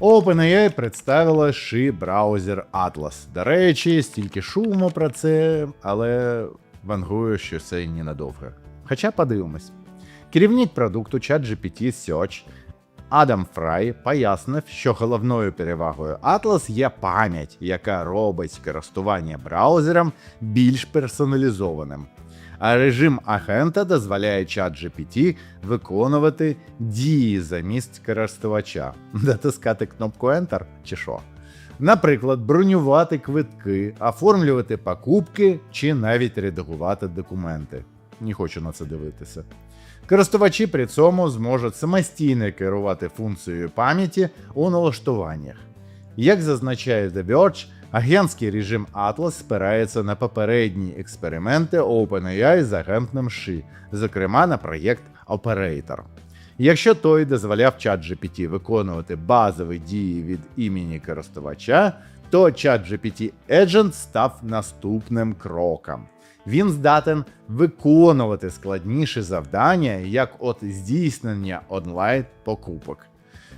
OpenAI представила ши браузер Atlas. До речі, стільки шуму про це, але вангую, що це ненадовго. Хоча подивимось. Керівник продукту ChatGPT Search Адам Фрай пояснив, що головною перевагою Atlas є пам'ять, яка робить користування браузером більш персоналізованим. А режим агента дозволяє ChatGPT виконувати дії замість користувача, натискати кнопку Enter чи що. Наприклад, бронювати квитки, оформлювати покупки чи навіть редагувати документи. Не хочу на це дивитися. Користувачі при цьому зможуть самостійно керувати функцією пам'яті у налаштуваннях. Як зазначає The Verge, агентський режим Atlas спирається на попередні експерименти OpenAI з агентним SHI, зокрема на проєкт Operator. Якщо той дозволяв ChatGPT виконувати базові дії від імені користувача, то ChatGPT Agent став наступним кроком. Він здатен виконувати складніші завдання, як от здійснення онлайн покупок.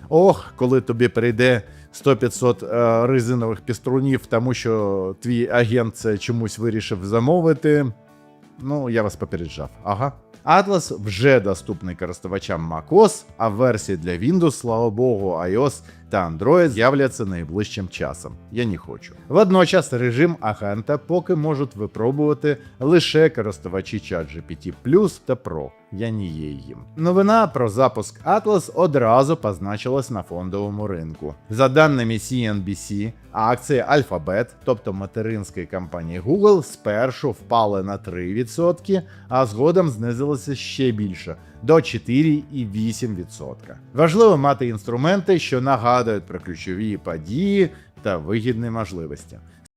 Ох, коли тобі прийде 100-500 е, резинових піструнів, тому що твій агент це чомусь вирішив замовити. Ну, я вас попереджав. Ага. Atlas вже доступний користувачам macOS, а версії для Windows, слава Богу, iOS та Android з'являться найближчим часом. Я не хочу. Водночас режим агента поки можуть випробувати лише користувачі ChatGPT Plus та Pro. Я не є їм. Новина про запуск Atlas одразу позначилась на фондовому ринку. За даними CNBC, акції Alphabet, тобто материнської компанії Google, спершу впали на 3%, а згодом знизилися ще більше до 4,8%. Важливо мати інструменти, що нагадують про ключові події та вигідні можливості.